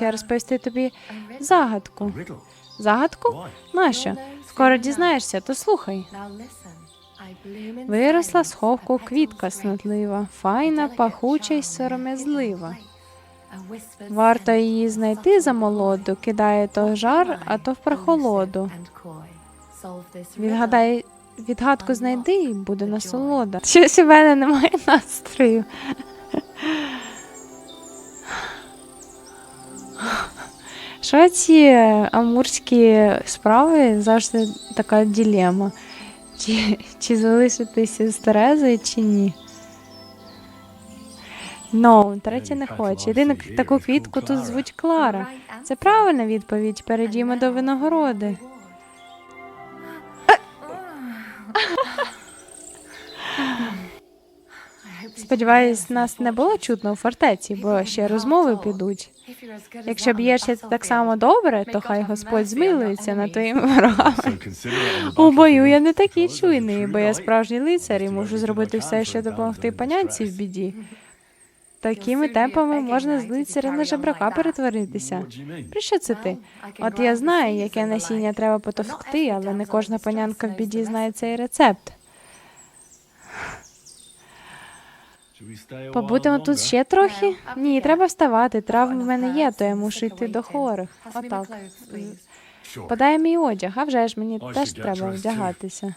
хоче розповісти тобі загадку. Загадку? Нащо? Скоро дізнаєшся, то слухай. Виросла з ховку квітка снотлива, файна, пахуча й сором'язлива. Варто її знайти за молоду, кидає то в жар, а то в прохолоду. Відгадай, відгадку знайди і буде насолода. Щось у мене немає настрою. Що ці амурські справи завжди така ділема. Чи, чи залишитися з Терезою, чи ні? Ну, третя не хоче. Єдину таку квітку тут звуть Клара. Це правильна відповідь. Перейдімо до винагороди. Сподіваюсь, нас не було чутно у фортеці, бо ще розмови підуть. Якщо б'єшся так само добре, то хай Господь змилується над твоїми ворогами. У бою я не такий чуйний, бо я справжній лицар і можу зробити все, щоб допомогти панянці в біді. Такими темпами можна з лицаря на жебрака перетворитися. Про що це ти? От я знаю, яке насіння треба потовкти, але не кожна панянка в біді знає цей рецепт. Побудемо тут ще трохи? Ні, треба вставати. Травми в мене є, то я мушу йти до хворих. Отак. Подай мій одяг, а вже ж мені теж треба вдягатися.